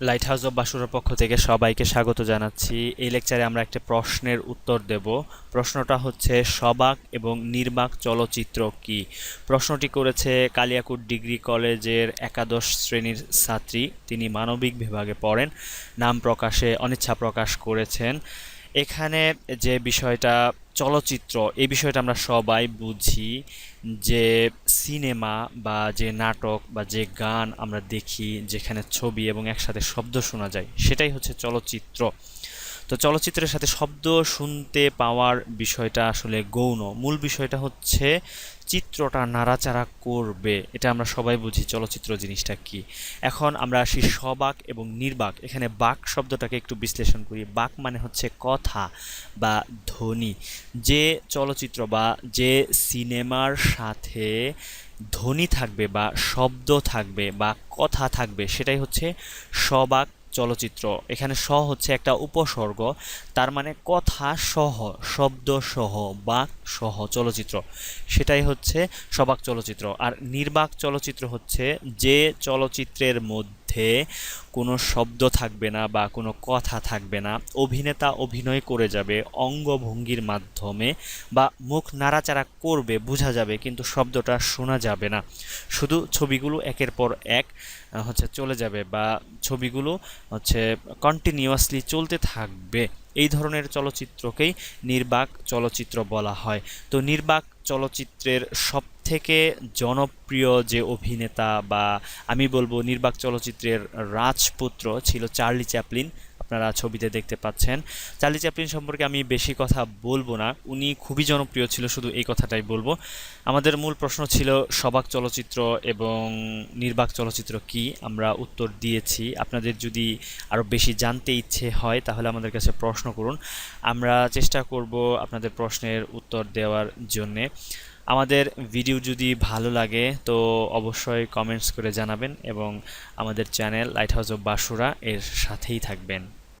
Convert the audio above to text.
Light house of বাসুরার পক্ষ থেকে সবাইকে স্বাগত জানাচ্ছি। এই লেকচারে আমরা একটা প্রশ্নের উত্তর দেব। প্রশ্নটা হচ্ছে, সবাক এবং নির্বাক চলচ্চিত্র কি? প্রশ্নটি করেছে কালিয়াকুট ডিগ্রি কলেজের একাদশ শ্রেণির ছাত্রী। তিনি মানবিক বিভাগে পড়েন। নাম প্রকাশে অনিচ্ছা প্রকাশ করেছেন। এখানে যে বিষয়টা, চলচ্চিত্র, এই বিষয়টা আমরা সবাই বুঝি যে সিনেমা বা যে নাটক বা যে গান আমরা দেখি যেখানে ছবি এবং একসাথে শব্দ শোনা যায়, সেটাই হচ্ছে চলচ্চিত্র। তো চলচ্চিত্রের সাথে শব্দ শুনতে পাওয়ার বিষয়টা আসলে গৌণ। মূল বিষয়টা হচ্ছে চিত্রটা নাড়াচাড়া করবে। এটা আমরা সবাই বুঝি চলচ্চিত্র জিনিসটা কি। এখন আমরা আসি সবাক এবং নির্বাক। এখানে বাক শব্দটাকে একটু বিশ্লেষণ করি। বাক মানে হচ্ছে কথা বা ধ্বনি। যে চলচ্চিত্র বা যে সিনেমার সাথে ধ্বনি থাকবে বা শব্দ থাকবে বা কথা থাকবে, সেটাই হচ্ছে সবাক চলচ্চিত্র। এখানে স হচ্ছে একটা উপসর্গ, তার মানে কথা সহ, শব্দ সহ বাক সহ চলচ্চিত্র। সেটাই হচ্ছে সবাক চলচ্চিত্র। আর নির্বাক চলচ্চিত্র হচ্ছে যে চলচ্চিত্রের মধ্যে কোনো শব্দ থাকবে না বা কোনো কথা থাকবে না। অভিনেতা অভিনয় করে যাবে, অঙ্গভঙ্গির মাধ্যমে বা মুখ নাড়াচাড়া করবে বোঝা যাবে, কিন্তু শব্দটা শোনা যাবে না। শুধু ছবিগুলো একের পর এক হচ্ছে চলে যাবে বা ছবিগুলো হচ্ছে কন্টিনিউয়াসলি চলতে থাকবে। এই ধরনের চলচ্চিত্রকেই নির্বাক চলচ্চিত্র বলা হয়। তো নির্বাক চলচ্চিত্রের সব থেকে জনপ্রিয় যে অভিনেতা বা আমি বলব নির্বাক চলচ্চিত্রের রাজপুত্র ছিল চার্লি চ্যাপলিন। আপনারা ছবিতে দেখতে পাচ্ছেন। চার্লি চ্যাপলিন সম্পর্কে আমি বেশি কথা বলব না। উনি খুবই জনপ্রিয় ছিল, শুধু এই কথাটাই বলব। আমাদের মূল প্রশ্ন ছিল, সবাক চলচ্চিত্র এবং নির্বাক চলচ্চিত্র কি? আমরা উত্তর দিয়েছি। আপনাদের যদি আরও বেশি জানতে ইচ্ছে হয়, তাহলে আমাদের কাছে প্রশ্ন করুন। আমরা চেষ্টা করব আপনাদের প্রশ্নের উত্তর দেওয়ার জন্যে। আমাদের ভিডিও যদি ভালো লাগে, তো অবশ্যই কমেন্টস করে জানাবেন এবং আমাদের চ্যানেল লাইট হাউস অফ বাসুরা এর সাথেই থাকবেন।